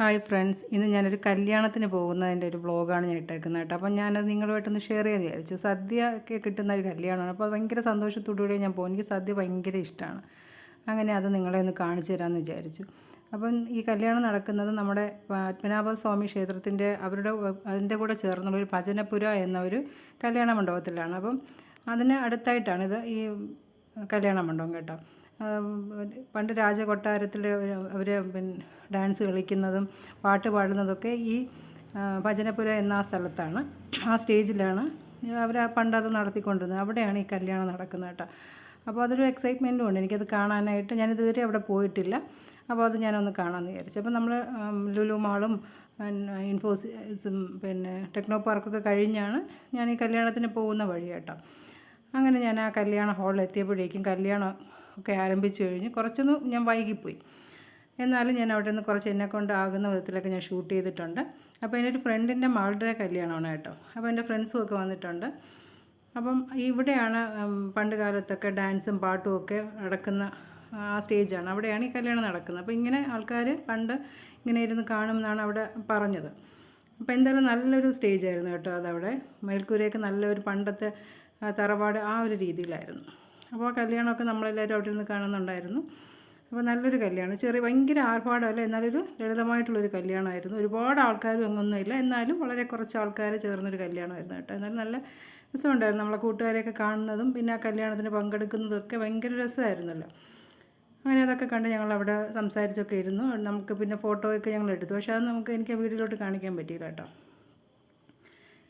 Hi friends ഇന്ന് ഞാനൊരു കല്യാണത്തിന് പോകുന്നതിന്റെ ഒരു വ്ളോഗാണ് ഞാൻ ഇട്ടേക്കുന്നത് കേട്ടോ. അപ്പോൾ ഞാനത് നിങ്ങളുമായിട്ടൊന്ന് ഷെയർ ചെയ്യാൻ വിചാരിച്ചു. സദ്യ ഒക്കെ കിട്ടുന്ന ഒരു കല്യാണമാണ്. അപ്പോൾ ഭയങ്കര സന്തോഷത്തോടുകൂടി ഞാൻ പോകും എനിക്ക് സദ്യ ഭയങ്കര ഇഷ്ടമാണ്. അങ്ങനെ അത് നിങ്ങളെ ഒന്ന് കാണിച്ചു തരാമെന്ന് വിചാരിച്ചു. അപ്പം ഈ കല്യാണം നടക്കുന്നത് നമ്മുടെ പത്മനാഭ സ്വാമി ക്ഷേത്രത്തിന്റെ അവരുടെ അതിന്റെ കൂടെ ചേർന്നുള്ള ഒരു ഭജനപുര എന്ന ഒരു കല്യാണ മണ്ഡപത്തിലാണ്. അപ്പം അതിന് അടുത്തായിട്ടാണിത് ഈ കല്യാണ മണ്ഡപം കേട്ടോ. പണ്ട് രാജകൊട്ടാരത്തിൽ അവർ പിന്നെ ഡാൻസ് കളിക്കുന്നതും പാട്ട് പാടുന്നതൊക്കെ ഈ ഭജനപുര എന്ന സ്ഥലത്താണ്. ആ സ്റ്റേജിലാണ് അവർ ആ അത് നടത്തിക്കൊണ്ടിരുന്നത്. അവിടെയാണ് ഈ കല്യാണം നടക്കുന്നത് കേട്ടോ. അപ്പോൾ അതൊരു എക്സൈറ്റ്മെന്റും ഉണ്ട്. എനിക്കത് കാണാനായിട്ട് ഞാനിതുവരെ അവിടെ പോയിട്ടില്ല. അപ്പോൾ അത് ഞാനൊന്ന് കാണാമെന്ന് വിചാരിച്ചു. അപ്പോൾ നമ്മൾ ലുലു മാളും ഇൻഫോസിസും പിന്നെ ടെക്നോ പാർക്കൊക്കെ കഴിഞ്ഞാണ് ഞാൻ ഈ കല്യാണത്തിന് പോകുന്ന വഴി കേട്ടോ. അങ്ങനെ ഞാൻ ആ കല്യാണ ഹാളിൽ എത്തിയപ്പോഴേക്കും കല്യാണം ഒക്കെ ആരംഭിച്ചു കഴിഞ്ഞ് കുറച്ചൊന്നും ഞാൻ വൈകിപ്പോയി. എന്നാലും ഞാൻ അവിടെ നിന്ന് കുറച്ച് എന്നെ കൊണ്ടാകുന്ന വിധത്തിലൊക്കെ ഞാൻ ഷൂട്ട് ചെയ്തിട്ടുണ്ട്. അപ്പോൾ എന്റെ ഒരു ഫ്രണ്ടിന്റെ മകളുടെ കല്യാണമാണ് കേട്ടോ. അപ്പോൾ എന്റെ ഫ്രണ്ട്സും ഒക്കെ വന്നിട്ടുണ്ട്. അപ്പം ഇവിടെയാണ് പണ്ട് കാലത്തൊക്കെ ഡാൻസും പാട്ടും ഒക്കെ നടക്കുന്ന ആ സ്റ്റേജാണ്. അവിടെയാണ് ഈ കല്യാണം നടക്കുന്നത്. അപ്പോൾ ഇങ്ങനെ ആൾക്കാർ പണ്ട് ഇങ്ങനെ ഇരുന്ന് കാണും എന്നാണ് അവിടെ പറഞ്ഞത്. അപ്പോൾ എന്തായാലും നല്ലൊരു സ്റ്റേജായിരുന്നു കേട്ടോ അതവിടെ. മേൽക്കൂരയൊക്കെ നല്ലൊരു പണ്ടത്തെ തറവാട് ആ ഒരു രീതിയിലായിരുന്നു. അപ്പോൾ കല്യാണമൊക്കെ നമ്മളെല്ലാവരും അവിടെ നിന്ന് കാണുന്നുണ്ടായിരുന്നു. അപ്പോൾ നല്ലൊരു കല്യാണം. ചെറിയ ഭയങ്കര ആർഭാടമല്ല എന്നാലൊരു ലളിതമായിട്ടുള്ളൊരു കല്യാണമായിരുന്നു. ഒരുപാട് ആൾക്കാരും അങ്ങൊന്നുമില്ല. എന്നാലും വളരെ കുറച്ച് ആൾക്കാർ ചേർന്നൊരു കല്യാണമായിരുന്നു കേട്ടോ. എന്നാലും നല്ല രസമുണ്ടായിരുന്നു നമ്മളെ കൂട്ടുകാരെയൊക്കെ കാണുന്നതും പിന്നെ ആ കല്യാണത്തിന് പങ്കെടുക്കുന്നതും ഒക്കെ ഭയങ്കര രസമായിരുന്നല്ലോ. അങ്ങനെ അതൊക്കെ കണ്ട് ഞങ്ങൾ അവിടെ സംസാരിച്ചൊക്കെ ഇരുന്നു. നമുക്ക് പിന്നെ ഫോട്ടോയൊക്കെ ഞങ്ങൾ എടുത്തു. പക്ഷേ അത് നമുക്ക് എനിക്ക് വീട്ടിലോട്ട് കാണിക്കാൻ പറ്റിയില്ല കേട്ടോ.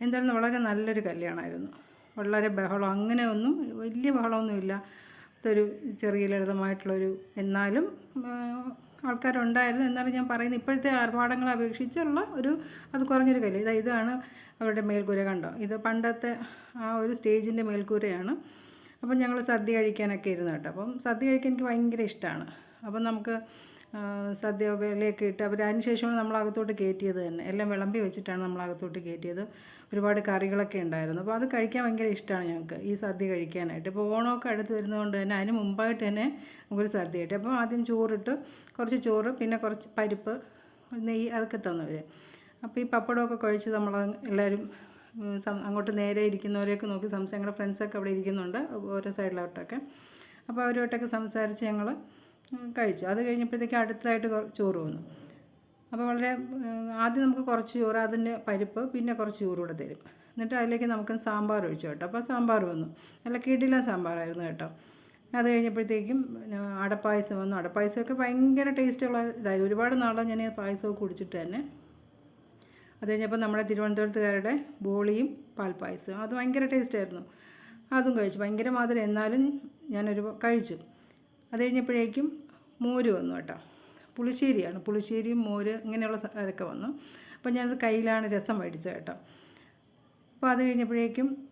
എന്തായാലും വളരെ നല്ലൊരു കല്യാണമായിരുന്നു. വളരെ ബഹളം. അങ്ങനെയൊന്നും വലിയ ബഹളമൊന്നുമില്ല. അതൊരു ചെറിയ ലളിതമായിട്ടുള്ളൊരു എന്നാലും ആൾക്കാരുണ്ടായിരുന്നു. എന്നാലും ഞാൻ പറയുന്നത് ഇപ്പോഴത്തെ ആർഭാടങ്ങളെ അപേക്ഷിച്ചുള്ള ഒരു അത് കുറഞ്ഞൊരു കല്ല് ഇതാ ഇതാണ് അവരുടെ മേൽക്കൂര കണ്ടോ? ഇത് പണ്ടത്തെ ആ ഒരു സ്റ്റേജിന്റെ മേൽക്കൂരയാണ്. അപ്പം ഞങ്ങൾ സദ്യ കഴിക്കാനൊക്കെ ഇരുന്നു കേട്ടോ. അപ്പം സദ്യ കഴിക്കാൻ എനിക്ക് ഭയങ്കര ഇഷ്ടമാണ്. അപ്പം നമുക്ക് സദ്യ വിലയൊക്കെ ഇട്ട് അവർ അതിന് ശേഷമാണ് നമ്മളകത്തോട്ട് കയറ്റിയത് തന്നെ. എല്ലാം വിളമ്പി വെച്ചിട്ടാണ് നമ്മളകത്തോട്ട് കയറ്റിയത്. ഒരുപാട് കറികളൊക്കെ ഉണ്ടായിരുന്നു. അപ്പോൾ അത് കഴിക്കാൻ ഭയങ്കര ഇഷ്ടമാണ് ഞങ്ങൾക്ക് ഈ സദ്യ കഴിക്കാനായിട്ട്. ഇപ്പോൾ ഓണമൊക്കെ അടുത്ത് വരുന്നതുകൊണ്ട് തന്നെ അതിന് മുമ്പായിട്ട് തന്നെ നമുക്കൊരു സദ്യ ഇട്ട് അപ്പോൾ ആദ്യം ചോറിട്ട് കുറച്ച് ചോറ് പിന്നെ കുറച്ച് പരിപ്പ് നെയ്യ് അതൊക്കെ തന്നവർ അപ്പോൾ ഈ പപ്പടമൊക്കെ കഴിച്ച് നമ്മൾ എല്ലാവരും അങ്ങോട്ട് നേരെ ഇരിക്കുന്നവരെയൊക്കെ നോക്കി സംസാരിച്ച് ഞങ്ങളുടെ ഫ്രണ്ട്സൊക്കെ അവിടെ ഇരിക്കുന്നുണ്ട് ഓരോ സൈഡിലോട്ടൊക്കെ അപ്പോൾ അവരുമായിട്ടൊക്കെ സംസാരിച്ച് ഞങ്ങൾ കഴിച്ചു. അത് കഴിഞ്ഞപ്പോഴത്തേക്ക് അടുത്തതായിട്ട് ചോറ് വന്നു. അപ്പോൾ വളരെ ആദ്യം നമുക്ക് കുറച്ച് ചോറ് അതിന്റെ പരിപ്പ് പിന്നെ കുറച്ച് ചോറ് കൂടെ തരും. എന്നിട്ട് അതിലേക്ക് നമുക്ക് സാമ്പാർ ഒഴിച്ചു കേട്ടോ. അപ്പോൾ സാമ്പാർ വന്നു. നല്ല കിടില സാമ്പാറായിരുന്നു കേട്ടോ. അത് കഴിഞ്ഞപ്പോഴത്തേക്കും അടപ്പായസം വന്നു. അടപ്പായസമൊക്കെ ഭയങ്കര ടേസ്റ്റുള്ള ഇതായി ഒരുപാട് നാളെ ഞാൻ പായസമൊക്കെ കുടിച്ചിട്ട് തന്നെ. അത് കഴിഞ്ഞപ്പോൾ നമ്മുടെ തിരുവനന്തപുരത്തുകാരുടെ ബോളിയും പാൽപ്പായസവും. അത് ഭയങ്കര ടേസ്റ്റായിരുന്നു അതും കഴിച്ചു. ഭയങ്കര മാതിരി എന്നാലും ഞാനൊരു കഴിച്ചു. അത് കഴിഞ്ഞപ്പോഴേക്കും മോര് വന്നു കേട്ടോ. പുളിശ്ശേരിയാണ്. പുളിശ്ശേരിയും മോര് ഇങ്ങനെയുള്ള ഇതൊക്കെ വന്നു. അപ്പോൾ ഞാനത് കയ്യിലാണ് രസം മേടിച്ചത് കേട്ടോ. അപ്പോൾ അത് കഴിഞ്ഞപ്പോഴേക്കും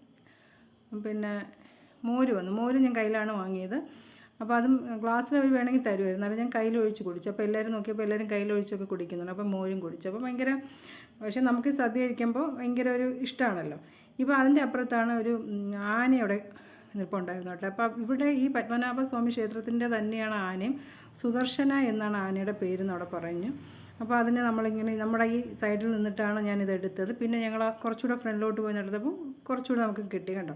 പിന്നെ മോര് വന്നു. മോര് ഞാൻ കയ്യിലാണ് വാങ്ങിയത്. അപ്പോൾ അതും ഗ്ലാസ്സിൽ അവർ വേണമെങ്കിൽ തരുമായിരുന്നു. എന്നാലും ഞാൻ കയ്യിലൊഴിച്ച് കുടിച്ചു. അപ്പോൾ എല്ലാവരും നോക്കിയപ്പോൾ എല്ലാവരും കയ്യിലൊഴിച്ചൊക്കെ കുടിക്കുന്നുണ്ട്. അപ്പോൾ മോരും കുടിച്ചു. അപ്പോൾ ഭയങ്കര പക്ഷേ നമുക്ക് സദ്യ കഴിക്കുമ്പോൾ ഭയങ്കര ഒരു ഇഷ്ടമാണല്ലോ. ഇപ്പോൾ അതിന്റെ അപ്പുറത്താണ് ഒരു ആനയുടെ നിൽപ്പുണ്ടായിരുന്നു കേട്ടോ. അപ്പോൾ ഇവിടെ ഈ പത്മനാഭസ്വാമി ക്ഷേത്രത്തിന്റെ തന്നെയാണ് ആനയും സുദർശന എന്നാണ് ആനയുടെ പേരെന്ന് അവിടെ പറഞ്ഞു. അപ്പോൾ അതിനെ നമ്മളിങ്ങനെ നമ്മുടെ ഈ സൈഡിൽ നിന്നിട്ടാണ് ഞാനിത് എടുത്തത്. പിന്നെ ഞങ്ങൾ കുറച്ചുകൂടെ ഫ്രണ്ടിലോട്ട് പോയി നടത്തപ്പോൾ കുറച്ചുകൂടെ നമുക്ക് കിട്ടി കണ്ടോ.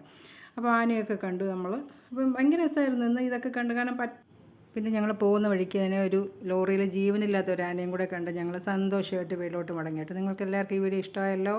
അപ്പോൾ ആനയൊക്കെ കണ്ടു നമ്മൾ അപ്പം ഭയങ്കര രസമായിരുന്നു ഇന്ന് ഇതൊക്കെ കണ്ടു. കാരണം പറ്റ് പിന്നെ ഞങ്ങൾ പോകുന്ന വഴിക്ക് തന്നെ ഒരു ലോറിയിൽ ജീവനില്ലാത്ത ഒരു ആനയും കൂടെ കണ്ട് ഞങ്ങൾ സന്തോഷമായിട്ട് വീട്ടിലോട്ട് മടങ്ങിയിട്ട് നിങ്ങൾക്ക് എല്ലാവർക്കും ഈ വീഡിയോ ഇഷ്ടമായല്ലോ.